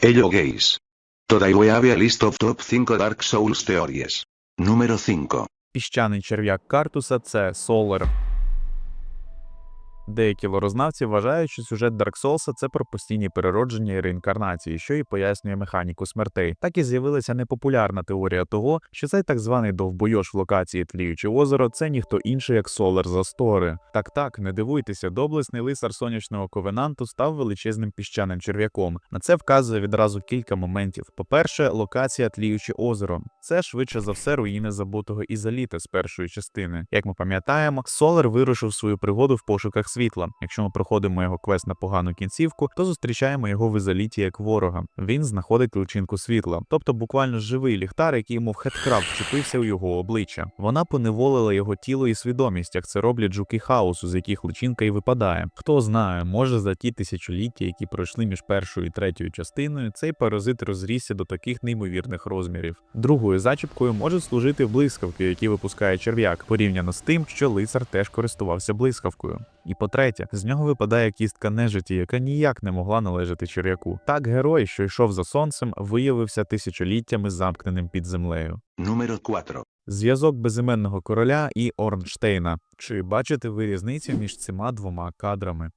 Hello Gays. Today we have a list of top 5 Dark Souls theories. Número 5. Піщаний черв'як картуса це Солер. Деякі лорознавці вважають, що сюжет Dark Souls це про постійні переродження і реінкарнації, що і пояснює механіку смертей. Так і з'явилася непопулярна теорія того, що цей так званий довбойош в локації Тліюче озеро це ніхто інший, як Солер за Стори. Так так, не дивуйтеся, доблесний лицар сонячного ковенанту став величезним піщаним черв'яком. На це вказує відразу кілька моментів. По-перше, локація Тліюче озеро. Це швидше за все руїни забутого ізоліта з першої частини. Як ми пам'ятаємо, Солер вирушив свою пригоду в пошуках світла. Якщо ми проходимо його квест на погану кінцівку, то зустрічаємо його в ізоліті як ворога. Він знаходить личинку світла, тобто буквально живий ліхтар, який мов хедкрафт вчепився у його обличчя. Вона поневолила його тіло і свідомість, як це роблять жуки хаосу, з яких личинка і випадає. Хто знає, може за ті тисячоліття, які пройшли між першою і третьою частиною, цей паразит розрісся до таких неймовірних розмірів. Другою зачіпкою можуть служити блискавки, які випускає черв'як, порівняно з тим, що лицар теж користувався блискавкою. І по-третє, з нього випадає кістка нежиті, яка ніяк не могла належати черв'яку. Так герой, що йшов за сонцем, виявився тисячоліттями замкненим під землею. Номер 4. Зв'язок безіменного короля і Орнштейна. Чи бачите ви різницю між цими двома кадрами?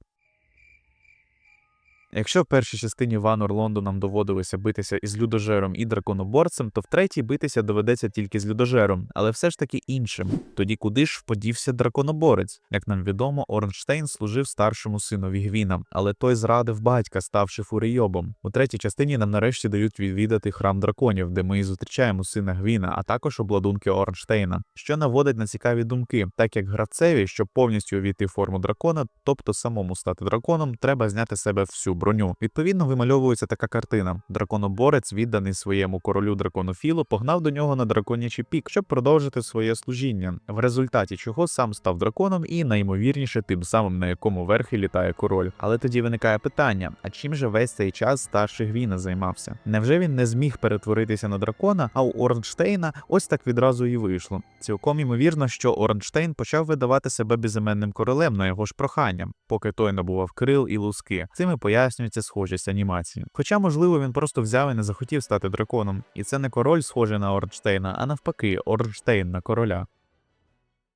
Якщо в першій частині Ван Орлонду нам доводилося битися із людожером і драконоборцем, то в третій битися доведеться тільки з людожером, але все ж таки іншим. Тоді куди ж вподівся драконоборець? Як нам відомо, Орнштейн служив старшому синові Гвіна, але той зрадив батька, ставши фурийобом. У третій частині нам нарешті дають відвідати храм драконів, де ми і зустрічаємо сина Гвіна, а також обладунки Орнштейна, що наводить на цікаві думки, так як гравцеві, щоб повністю увійти форму дракона, тобто самому стати драконом, треба зняти себе всю броню. Відповідно, вимальовується така картина: драконоборець, відданий своєму королю драконофілу, погнав до нього на драконячий пік, щоб продовжити своє служіння, в результаті чого сам став драконом і найімовірніше тим самим, на якому верхи літає король. Але тоді виникає питання: а чим же весь цей час старший Гвіна займався? Невже він не зміг перетворитися на дракона? А у Орнштейна ось так відразу і вийшло. Цілком ймовірно, що Орнштейн почав видавати себе безіменним королем на його ж прохання, поки той набував крил і луски. Цим і пояснюється схожість анімації. Хоча, можливо, він просто взяв і не захотів стати драконом. І це не король схожий на Орнштейна, а навпаки, Орнштейн на короля.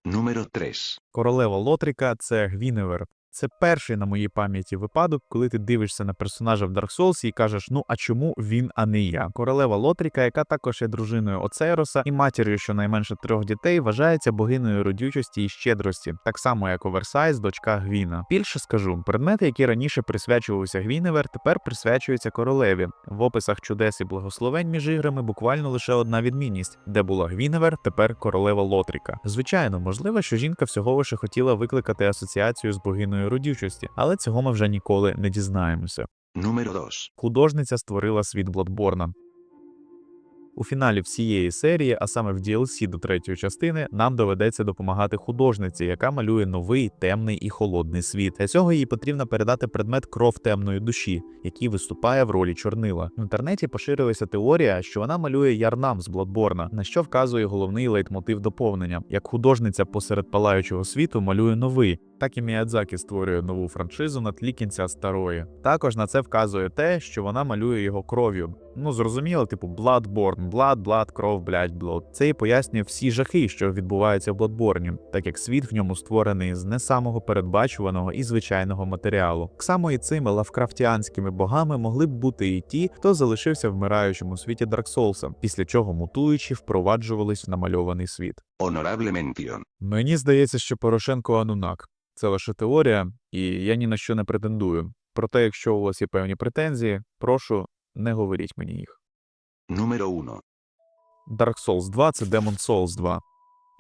Número 3. Королева Лотріка це Гвіневер. Це перший на моїй пам'яті випадок, коли ти дивишся на персонажа в Dark Souls і кажеш: ну а чому він, а не я? Королева Лотріка, яка також є дружиною Оцероса і матір'ю щонайменше трьох дітей, вважається богинею родючості і щедрості, так само як Оверсайз, дочка Гвіна. Більше скажу, предмети, які раніше присвячувалися Гвіневер, тепер присвячуються королеві. В описах чудес і благословень між іграми буквально лише одна відмінність, де була Гвіневер, тепер королева Лотріка. Звичайно, можливо, що жінка всього лише хотіла викликати асоціацію з богиною родючості, але цього ми вже ніколи не дізнаємося. Número 2. Художниця створила світ Бладборна. У фіналі всієї серії, а саме в DLC до третьої частини, нам доведеться допомагати художниці, яка малює новий темний і холодний світ. Для цього їй потрібно передати предмет кров темної душі, який виступає в ролі чорнила. В інтернеті поширилася теорія, що вона малює ярнам з Бладборна, на що вказує головний лейтмотив доповнення. Як художниця посеред палаючого світу малює новий. Так і Міядзакі створює нову франшизу на тлі кінця старої. Також на це вказує те, що вона малює його кров'ю. Ну зрозуміло, типу Bloodborne, Blood, Blood, кров, блядь, Blood. Це і пояснює всі жахи, що відбуваються в Bloodborne, так як світ в ньому створений з не самого передбачуваного і звичайного матеріалу. Так само і цими лавкрафтіанськими богами могли б бути і ті, хто залишився в вмираючому світі Dark Souls, після чого мутуючи впроваджувались в намальований світ. Honorable mention. Мені здається, що Порошенко Анунак. Це лише теорія, і я ні на що не претендую. Проте, якщо у вас є певні претензії, прошу, не говоріть мені їх. Número 1. Dark Souls 2 це Demon Souls 2.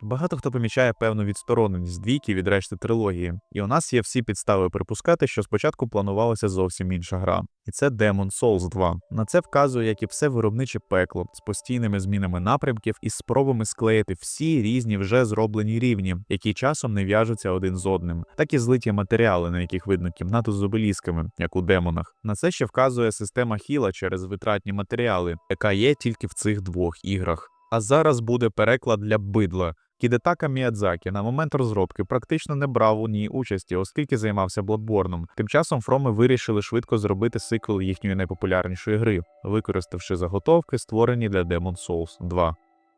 Багато хто помічає певну відстороненість двійки від решти трилогії, і у нас є всі підстави припускати, що спочатку планувалася зовсім інша гра. І це Demon Souls 2. На це вказує, як і все виробниче пекло з постійними змінами напрямків і спробами склеїти всі різні вже зроблені рівні, які часом не в'яжуться один з одним, так і злиті матеріали, на яких видно кімнату з обелісками, як у демонах. На це ще вказує система хіла через витратні матеріали, яка є тільки в цих двох іграх. А зараз буде переклад для бидла. Кідетака Міядзакі на момент розробки практично не брав у ній участі, оскільки займався Bloodborne. Тим часом Фроми вирішили швидко зробити сиквел їхньої найпопулярнішої гри, використавши заготовки, створені для Demon Souls 2.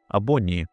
Або ні.